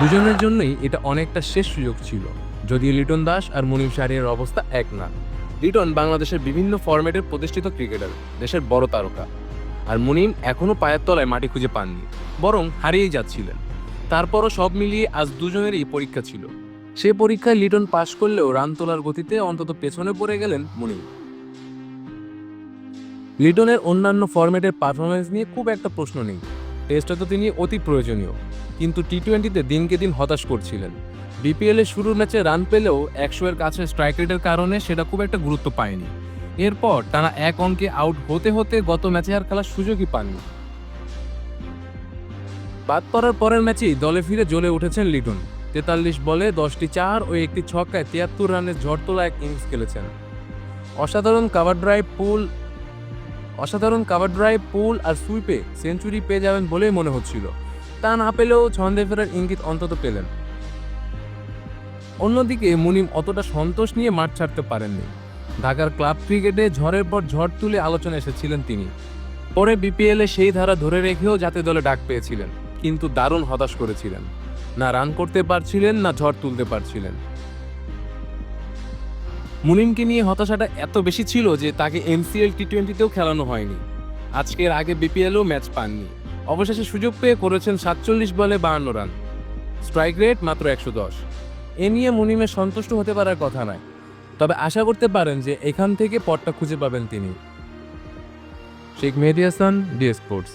দুজনের জন্যই এটা অনেকটা শেষ সুযোগ ছিল, যদিও লিটন দাস আর মুনিম শাহরিয়ার অবস্থা এক না। লিটন বাংলাদেশের বিভিন্ন ফরম্যাটের প্রতিষ্ঠিত ক্রিকেটার দেশের বড় তারকা। আর মুনিম এখনও পায়ের তলায় মাটি খুঁজে পাননি, বরং হারিয়েই যাচ্ছিলেন। তারপরও সব মিলিয়ে আজ দুজনেরই পরীক্ষা ছিল। সে পরীক্ষায় লিটন পাশ করলেও রান তোলার গতিতে অন্তত পেছনে পড়ে গেলেন মুনিম লিটনের অন্যান্য ফরম্যাটের পারফরমেন্স নিয়ে খুব একটা প্রশ্ন নেই। টেস্টে তো তিনি অতি প্রয়োজনীয়। কিন্তু টি টোয়েন্টিতে দিনকে দিন হতাশ করছিলেন। বিপিএল এর শুরুর ম্যাচে রান পেলেও একশো এর কাছে স্ট্রাইক রেটের কারণে সেটা খুব একটা গুরুত্ব পায়নি। এরপর টানা এক অঙ্কে আউট হতে হতে গত ম্যাচে আর খেলার সুযোগই পাননি। বাদ পড়ার পরের ম্যাচেই দলে ফিরে জ্বলে উঠেছেন লিটন। তেতাল্লিশ বলে দশটি চার ও একটি ছক্কায় তিয়াত্তর রানের ঝড় তোলা এক ইনিংস খেলেছেন। অসাধারণ কাভার ড্রাইভ পুল অসাধারণ কাভার ড্রাইভ পুল আর সুইপে সেঞ্চুরি পেয়ে যাবেন বলেই মনে হচ্ছিল। তা না পেলেও ছন্দে ফেরার ইঙ্গিত অন্তত পেলেন। অন্যদিকে মুনিম অতটা সন্তোষ নিয়ে মাঠ ছাড়তে পারেননি। ঢাকার ক্লাব ক্রিকেটে ঝড়ের পর ঝড় তুলে আলোচনা এসেছিলেন তিনি। পরে বিপিএলে সেই ধারা ধরে রেখেও জাতীয় দলে ডাক পেয়েছিলেন, কিন্তু দারুণ হতাশ করেছিলেন। না রান করতে পারছিলেন, না ঝড় তুলতে পারছিলেন। মুনিমকে নিয়ে হতাশাটা এত বেশি ছিল যে তাকে এনসিএল টি টোয়েন্টিতেও খেলানো হয়নি। আজকের আগে বিপিএলও ম্যাচ পাননি। অবশেষে সুযোগ পেয়ে করেছেন সাতচল্লিশ বলে বাহান্ন রান। স্ট্রাইক রেট মাত্র একশো দশ। এ নিয়ে মুনিমের সন্তুষ্ট হতে পারার কথা নয়। তবে আশা করতে পারেন যে এখান থেকে পথটা খুঁজে পাবেন তিনি। Sheikh Mehedi Hasan, D sports.